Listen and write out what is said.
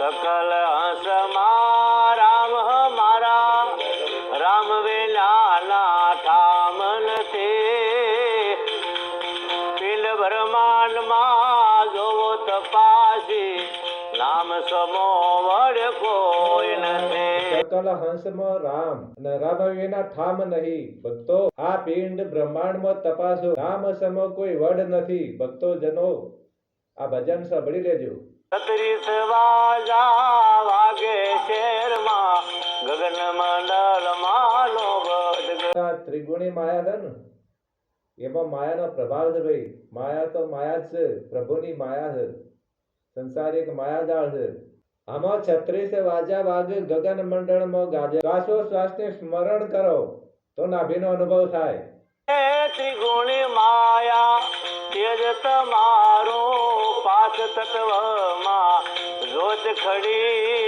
સકલ હસ હમારા રામ વેલાના ઠામ નથી પિંડ બ્રહ્માંડમાં જોવો તપાસી નામ સમો વડ કોઈ નથી સકલ હંસમાં રામ અને રામ વિના ઠામ નહીં ભક્તો આ પિંડ બ્રહ્માંડમાં તપાસો રામ સમ કોઈ વડ નથી ભક્તો જનો આ ભજન સાંભળી લેજો। છત્રીસ વાજા વાગે શેરમાં ગગન મંડળમાં લો ત્રિગુણી માયા છે ને એમાં માયાનો પ્રભાવ છે ભાઈ માયા તો માયા જ છે પ્રભુની માયા છે સંસાર એક માયાજાળ છે આમાં છત્રીસ વાજા વાગે ગગન મંડળમાં ગાજે શ્વાસો શ્વાસને સ્મરણ કરો તો નાભીનો અનુભવ થાય ત્રિગુણી માયા તમારું પાસ તત્વમાં રોજ ખડી